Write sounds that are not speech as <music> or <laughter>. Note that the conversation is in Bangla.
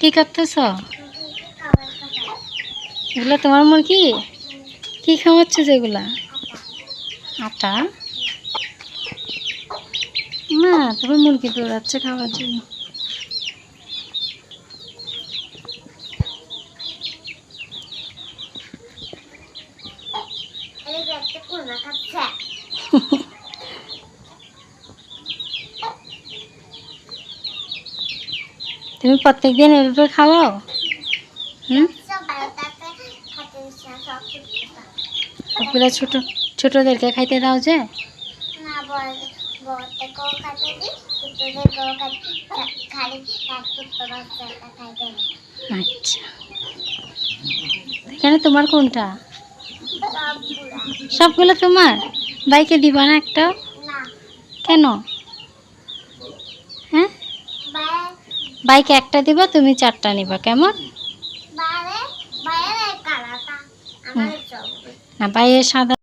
কি করতেছ? এগুলো তোমার মুরগি? কি খাওয়াচ্ছ যেগুলা আটা। না তোমার মুরগি দৌড়াচ্ছে খাওয়ার জন্য। <laughs> তুমি প্রত্যেকদিন এভাবে খাওয়াও? হুম? সবগুলো ছোট ছোটদেরকে খাইতে দাও যে। আচ্ছা। এখানে তোমার কোনটা? সবগুলো। তোমার? বাইকে দিবা না একটা? কেন? বাইকে একটা দিবা তুমি চারটা নিবা কেমন? না বাইরে সাদা